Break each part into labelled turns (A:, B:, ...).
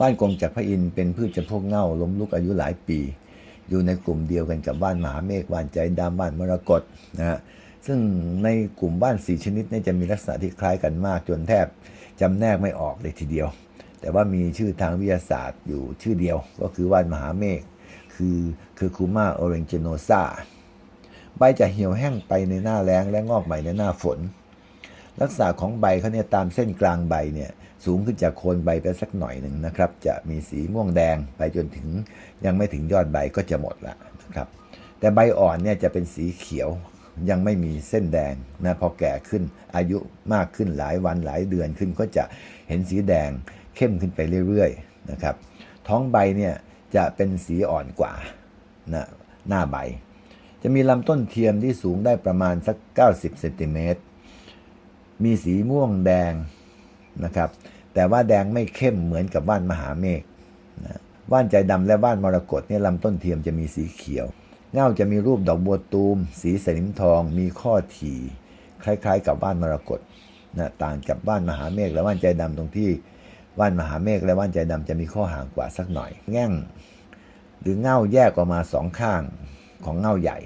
A: ว่านกงจากพระอินทร์เป็นพืชจำพวกเง่าล้มลุกอายุหลายปี อยู่ในกลุ่มเดียวกันกับว่านมหาเมฆว่านใจดำว่านมรกตนะฮะซึ่งในกลุ่มว่านสีชนิดนี้จะมีลักษณะที่คล้ายกันมากจนแทบจำแนกไม่ออกเลยทีเดียว แต่ว่ามีชื่อทางวิทยาศาสตร์อยู่ชื่อเดียว ก็คือว่านมหาเมฆคือคือคูมาโอเรนเจโนซาใบจะเหี่ยวแห้งไปในหน้าแล้งและงอกใหม่ในหน้าฝน ลักษณะของใบเขาเนี่ยตามเส้นกลางใบเนี่ยสูงขึ้นจากโคนใบไปสักหน่อยหนึ่งนะครับ จะมีสีม่วงแดงไปจนถึงยังไม่ถึงยอดใบก็จะหมดละนะครับ แต่ใบอ่อนเนี่ยจะเป็นสีเขียวยังไม่มีเส้นแดงนะพอแก่ขึ้นอายุมากขึ้นหลายวันหลายเดือนขึ้นก็จะเห็นสีแดงเข้มขึ้นไปเรื่อยๆนะครับ ท้องใบเนี่ยจะเป็นสีอ่อนกว่านะหน้าใบ จะมีลำต้นเทียมที่สูงได้ประมาณสัก 90เซนติเมตร มีสีม่วงแดงนะครับ แต่ว่าแดงไม่เข้มเหมือนกับว่านมหาเมฆนะว่านใจดำและว่านมรกตเนี่ยลำต้นเทียมจะมีสีเขียว เง่าจะมีรูปดอกบัวตูม สีสนิมทอง มีข้อถี่ คล้ายๆ กับว่านมรกตนะต่างกับว่านมหาเมฆและว่านใจดำตรงที่ว่านมหาเมฆและว่านใจดำจะมีข้อห่างกว่าสักหน่อย แง่ง หรือเง่าแยกออกมาสองข้างของเง่าใหญ่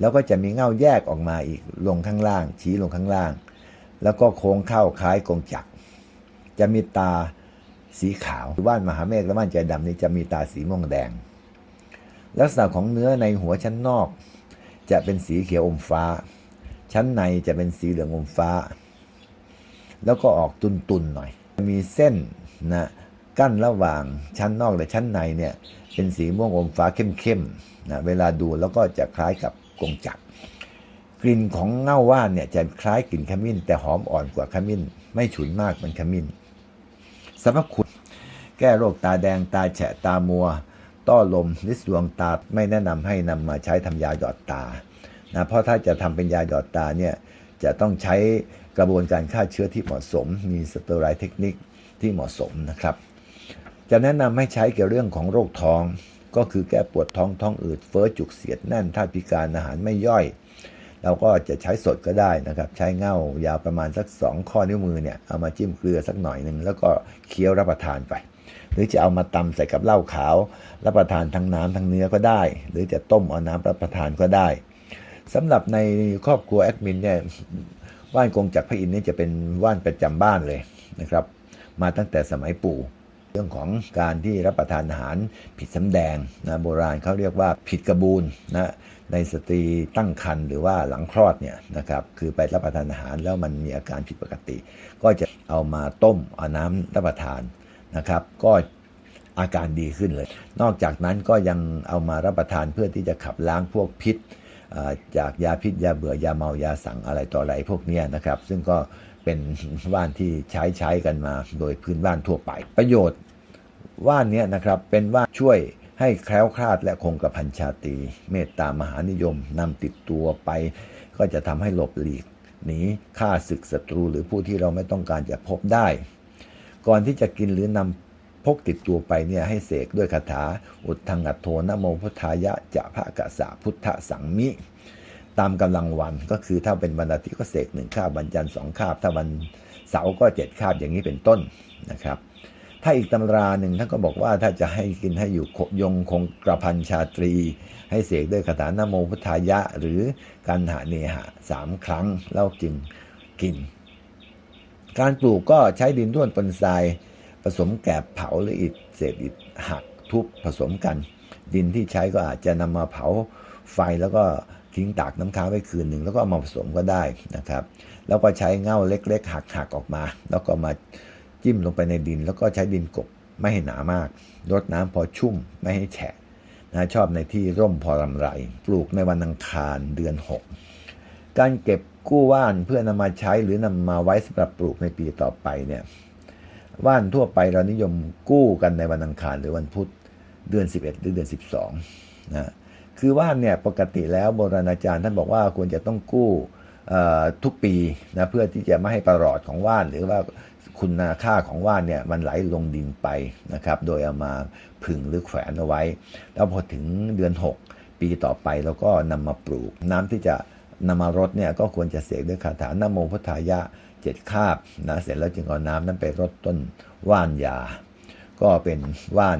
A: แล้วก็จะมีเง่าแยกออกมาอีกลงข้างล่าง ชี้ลงข้างล่าง แล้วก็โค้งเข้าคล้ายกงจักร จะมีตาสีขาวว่านมหาเมฆและว่านใจดำนี่จะมีตาสีม่วงแดง ลักษณะของเนื้อในหัวชั้นนอก จะเป็นสีเขียวอมฟ้า ชั้นในจะเป็นสีเหลืองอมฟ้า แล้วก็ออกตุนๆหน่อย มีเส้นนะกั้นระหว่างชั้นนอกและชั้นในเนี่ยเป็นสีม่วงอมฟ้าเข้มๆนะเวลาดูแล้วก็จะคล้ายกับกงจักร กลิ่นของเง่าว่านเนี่ยจะคล้ายกลิ่นขมิ้น แต่หอมอ่อนกว่าขมิ้น ไม่ฉุนมากเหมือนขมิ้นสรรพคุณแก้โรคตาแดงตาแฉะตามัว ต้อลมลิสดวงตาไม่แนะนำให้นำมาใช้ทำยาหยอดตานะเพราะถ้าจะทำเป็นยาหยอดตาเนี่ยจะต้องใช้กระบวนการฆ่าเชื้อที่เหมาะสม มีสเตอไรด์เทคนิคที่เหมาะสมนะครับ จะแนะนำให้ใช้เกี่ยวเรื่องของโรคท้อง ก็คือแก้ปวดท้องท้องอืดเฟ้อจุกเสียดแน่นท่าตุพิการอาหารไม่ย่อย เราก็จะใช้สดก็ได้นะครับ ใช้เง่ายาวประมาณสัก 2 ข้อนิ้วมือเนี่ยเอามาจิ้มเกลือสักหน่อยหนึ่งแล้วก็เคี้ยวรับประทานไป หรือจะเอามาตำใส่กับเหล้าขาว รับประทานทั้งน้ำทั้งเนื้อก็ได้ หรือจะต้มเอาน้ำรับประทานก็ได้สำหรับในครอบครัวแอดมินเนี่ยว่านกงจากพระอินทร์นี่จะเป็นว่านประจำบ้านเลยนะครับ มาตั้งแต่สมัยปู่ เรื่องของการที่รับประทานอาหารผิดสำแดงนะโบราณเขาเรียกว่าผิดกระบูลนะในสตรีตั้งครรภ์หรือว่าหลังคลอดเนี่ยนะครับคือไปรับประทานอาหารแล้วมันมีอาการผิดปกติ ก็จะเอามาต้มเอาน้ำรับประทานนะครับ ก็อาการดีขึ้นเลย นอกจากนั้นก็ยังเอามารับประทานเพื่อที่จะขับล้างพวกพิษ จากยาพิษยาเบื่อยาเมายาสั่งอะไรต่ออะไรพวกนี้นะครับ ซึ่งก็เป็นว่านที่ใช้ใช้กันมาโดยพื้นบ้านทั่วไป ประโยชน์ว่านนี้นะครับเป็นว่านช่วยให้แคล้วคลาดและคงกระพันชาตรีเมตตามหานิยมนำติดตัวไป ก็จะทำให้หลบหลีกหนีฆ่าศึกศัตรูหรือผู้ที่เราไม่ต้องการจะพบได้ ก่อนที่จะกินหรือนำ พกติดตัวไปเนี่ยให้เสกด้วยคาถา อุทธังอัตโทนโมพุทธายะจะพระกะสะพุทธสังมิ ตามกำลังวันก็คือถ้าเป็นวันอาทิตย์ก็เสกหนึ่งคาบวันจันทร์สองคาบถ้าวันเสาร์ก็เจ็ดคาบอย่างนี้เป็นต้นนะครับ ถ้าอีกตำราหนึ่งท่านก็บอกว่าถ้าจะให้กินให้อยู่ยงคงกระพันชาตรี ให้เสกด้วยคาถานโมพุทธายะ หรือกันหาเนหะสามครั้งแล้วจึงกิน การปลูกก็ใช้ดินร่วนปนทราย ผสมแกบเผาหรืออิฐเศษอิฐหักทุบผสมกัน ดินที่ใช้ก็อาจจะนำมาเผาไฟแล้วก็ทิ้งตากน้ำค้างไว้คืนหนึ่งแล้วก็เอามาผสมก็ได้นะครับ แล้วก็ใช้เง่าเล็กๆ หักๆออกมา แล้วก็มาจิ้มลงไปในดิน แล้วก็ใช้ดินกบไม่ให้หนามากรดน้ำพอชุ่มไม่ให้แฉะนะชอบในที่ร่มพอลำไร ปลูกในวันอังคารเดือน 6 การเก็บกู้ว่านเพื่อนำมาใช้หรือนำมาไว้สำหรับปลูกในปีต่อไปเนี่ย ว่านทั่วไปเรานิยมกู้กันในวันอังคารหรือวันพุธเดือน 11 หรือเดือน 12นะคือว่านเนี่ยปกติแล้วโบราณอาจารย์ท่านบอกว่าควรจะต้องกู้ทุกปีนะเพื่อที่จะไม่ให้ประหลอดของว่าน หรือว่าคุณค่าของว่านเนี่ยมันไหลลงดินไปนะครับ โดยเอามาผึ่งหรือแขวนเอาไว้ แล้วพอถึงเดือน 6 ปีต่อไปเราก็นำมาปลูกน้ำที่จะ นำมารดเนี่ยก็ควรจะเสกด้วยคาถานะโมพุทธายะเจ็ดคาบนะเสร็จแล้วจึงเอาน้ำนั้นไปรดต้นว่านยา ก็เป็นว่าน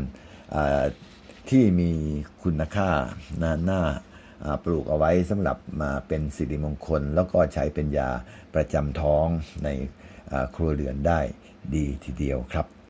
A: ที่มีคุณค่านาหน้าปลูกเอาไว้สำหรับมาเป็นสิริมงคล แล้วก็ใช้เป็นยาประจำท้องในครัวเรือนได้ดีทีเดียวครับ